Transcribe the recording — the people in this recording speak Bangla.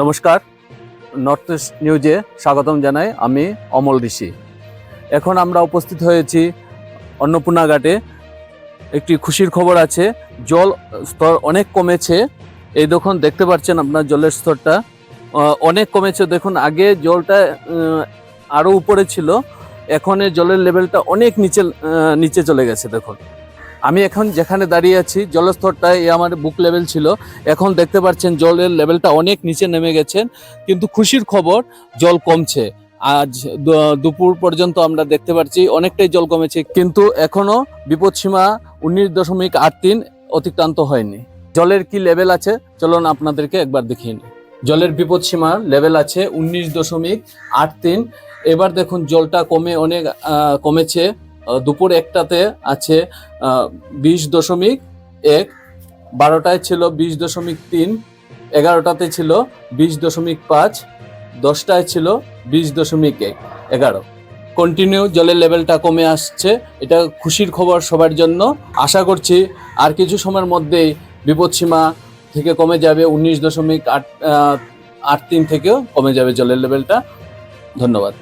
নমস্কার নর্থ ইস্ট নিউজে স্বাগতম জানাই আমি অমল ঋষি। এখন আমরা উপস্থিত হয়েছি অন্নপূর্ণা ঘাটে। একটি খুশির খবর আছে, জল স্তর অনেক কমেছে। এই দেখুন, দেখতে পাচ্ছেন আপনার জলের স্তরটা। অনেক কমেছে। দেখুন, আগে জলটা আরও উপরে ছিল, এখন জলের লেভেলটা অনেক নিচে নিচে চলে গেছে, দেখুন। আমি এখন যেখানে দাঁড়িয়ে আছি জলস্তরটা এই আমার বুক লেভেল ছিল। এখন দেখতে পাচ্ছেন জলের লেভেলটা অনেক নিচে নেমে গেছেন। কিন্তু খুশির খবর, জল কমছে। আজ দুপুর পর্যন্ত আমরা দেখতে পাচ্ছি অনেকটাই জল কমেছে, কিন্তু এখনও বিপদসীমা উনিশ দশমিক আট তিন অতিক্রান্ত হয়নি। জলের কি লেভেল আছে? চলুন আপনাদেরকে একবার দেখিয়ে নিই। জলের বিপদসীমার লেভেল আছে উনিশ দশমিক আট তিন। এবার দেখুন জলটা কমে অনেক কমেছে। দুপুর একটাতে আছে বিশ দশমিক এক, বারোটায় ছিল বিশ দশমিক তিন, এগারোটাতে ছিল বিশ দশমিক পাঁচ, দশটায় ছিল বিশ দশমিক এক, এগারো। কন্টিনিউ জলের লেভেলটা কমে আসছে, এটা খুশির খবর সবার জন্য। আশা করছি আর কিছু সময়ের মধ্যেই বিপদসীমা থেকে কমে যাবে, উনিশ দশমিক আট আট তিন থেকেও কমে যাবে জলের লেভেলটা ধন্যবাদ।